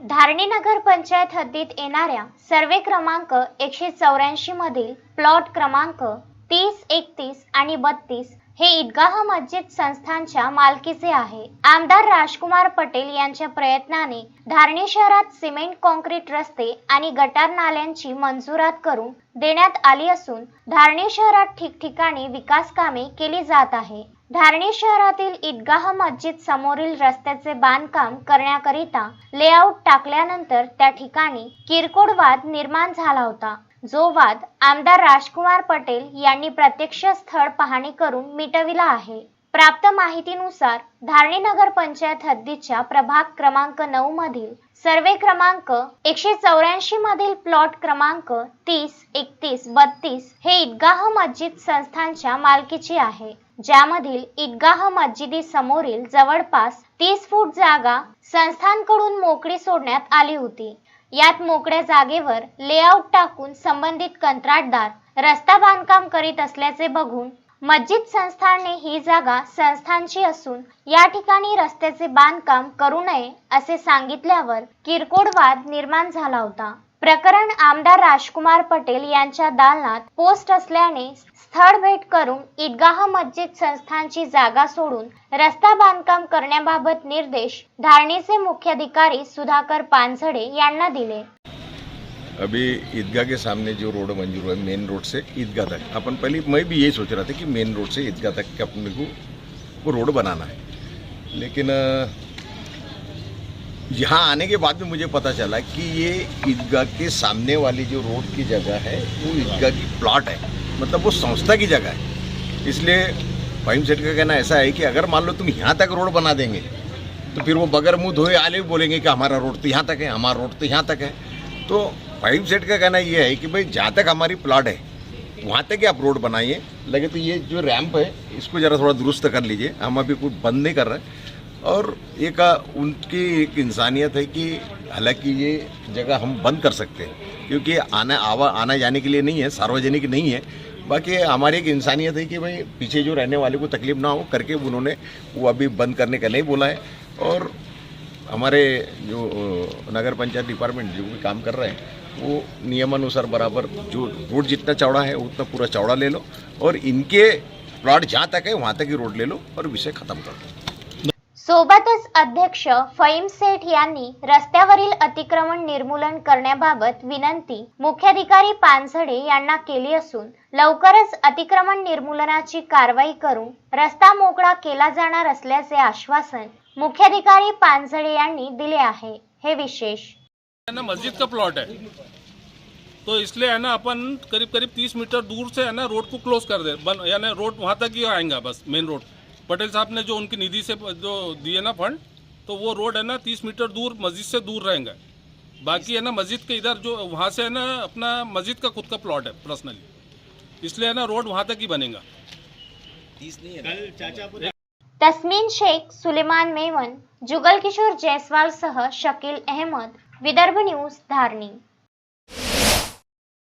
धारणी नगर पंचायत हद्दीत येणाऱ्या सर्वे क्रमांक एकशे चौऱ्याऐंशी मधील प्लॉट क्रमांक तीस एकतीस आणि बत्तीस हे ईदगाह मस्जिद संस्थांच्या मालकीचे आहे. आमदार राजकुमार पटेल यांच्या प्रयत्नाने धारणी शहरात सिमेंट कॉन्क्रीट रस्ते आणि गटार नाल्यांची मंजुरात करून देण्यात आली असून धारणी शहरात ठिकठिकाणी विकास कामे केली जात आहे. धारणी शहरातील ईदगाह मस्जिद समोरील रस्त्याचे बांधकाम करण्याकरिता लेआउट टाकल्यानंतर त्या ठिकाणी किरकोळ वाद निर्माण झाला होता. जो वाद आमदार राजकुमार पटेल यांनी प्रत्यक्ष स्थळ पाहणी करून मिटविला आहे. प्राप्त माहितीनुसार धारणी नगर पंचायत हद्दीच्या प्रभाग क्रमांक नऊ मधील सर्वे क्रमांक एकशे चौऱ्याऐंशी मधील प्लॉट क्रमांक तीस एकतीस बत्तीस हे ईदगाह मस्जिद संस्थांच्या मालकीची आहे. ज्यामधील ईदगाह मस्जिदी समोरील जवळपास तीस फूट जागा संस्थांकडून मोकळी सोडण्यात आली होती. यात मोकळ्या जागेवर लेआउट टाकून संबंधित कंत्राटदार रस्ता बांधकाम करीत असल्याचे बघून मस्जिद संस्थानने ही जागा संस्थांची असून या ठिकाणी रस्त्याचे बांधकाम करू नये असे सांगितल्यावर किरकोळ वाद निर्माण झाला होता. प्रकरण आमदार राजकुमार पटेल यांच्या दालनात पोस्ट असल्याने स्थळ भेट करून ईदगाह मस्जिद संस्थांची जागा सोडून रस्ता बांधकाम करण्याबाबत निर्देश धारणीचे मुख्याधिकारी सुधाकर पानझडे यांना दिले. अभी ईदगाह के सामने जो रोड मंजूर हुआ है मेन रोड से ईदगाह तक। अपन पहले मैं भी यही सोच रहा था कि मेन रोड से ईदगाह तक के अपने को वो रोड बनाना है। लेकिन यहाँ आने के बाद में मुझे पता चला कि ये ईदगाह के सामने वाली जो रोड की जगह है, वो ईदगाह की प्लॉट है। मतलब वो संस्था की जगह है। इसलिए फाइम सेठ का कहना ऐसा है कि अगर मान लो तुम यहाँ तक रोड बना देंगे तो फिर वो बगैर मुँह धोए आले भी बोलेंगे कि हमारा रोड तो यहाँ तक है, हमारा रोड तो यहाँ तक है। तो फाइव सेट का कहना ये है कि भाई, जहाँ तक हमारी प्लॉट है, वहाँ तक ही आप रोड बनाइए। लगे तो ये जो रैंप है, इसको ज़रा थोड़ा दुरुस्त कर लीजिए। हम अभी कुछ बंद नहीं कर रहे। और एक, उनकी एक इंसानियत है कि हालाँकि ये जगह हम बंद कर सकते हैं, क्योंकि आना, आवा, आना जाने के लिए नहीं है, सार्वजनिक नहीं है। बाकी हमारी एक इंसानियत है कि भाई, पीछे जो रहने वाले को तकलीफ़ ना हो, करके उन्होंने वो अभी बंद करने का नहीं बोला है। और हमारे जो नगर पंचायत डिपार्टमेंट जो भी काम कर रहे हैं, वो नियमानुसार बराबर जो रोड जितना चौड़ा है, उतना पूरा चौड़ा ले लो और इनके प्लॉट जहाँ तक है, वहाँ तक ही रोड ले लो और विषय खत्म कर दो। सोबतच अध्यक्ष फईम सेठ यांनी रस्त्यावरील अतिक्रमण निर्मूलन करण्याबाबत विनंती मुख्याधिकारी पानझडे यांना केली असून लवकरच अतिक्रमण निर्मूलनाची कारवाई करून रस्ता मोकळा केला जाणार असल्याचे आश्वासन मुख्याधिकारी पानझडे यांनी दिले आहे. हे विशेष. ना मस्जिद का प्लॉट है तो इसलिए है ना अपन करीब करीब तीस मीटर दूर से है ना रोड को क्लोज कर दे. बन यानी रोड वहाँ तक ही आएगा बस मेन रोड पटेल साहब ने जो उनकी निधि से जो दिए ना फंड तो वो रोड है ना तीस मीटर दूर मस्जिद से दूर रहेंगे। बाकी है ना मस्जिद के इधर जो वहाँ से है ना अपना मस्जिद का खुद का प्लॉट है पर्सनली। इसलिए है ना रोड वहाँ तक ही बनेगा। तस्मीन शेख सुलेमान मेमन जुगल किशोर जयस्वाल सह शकील अहमद विदर्भ न्यूज़ धारणी।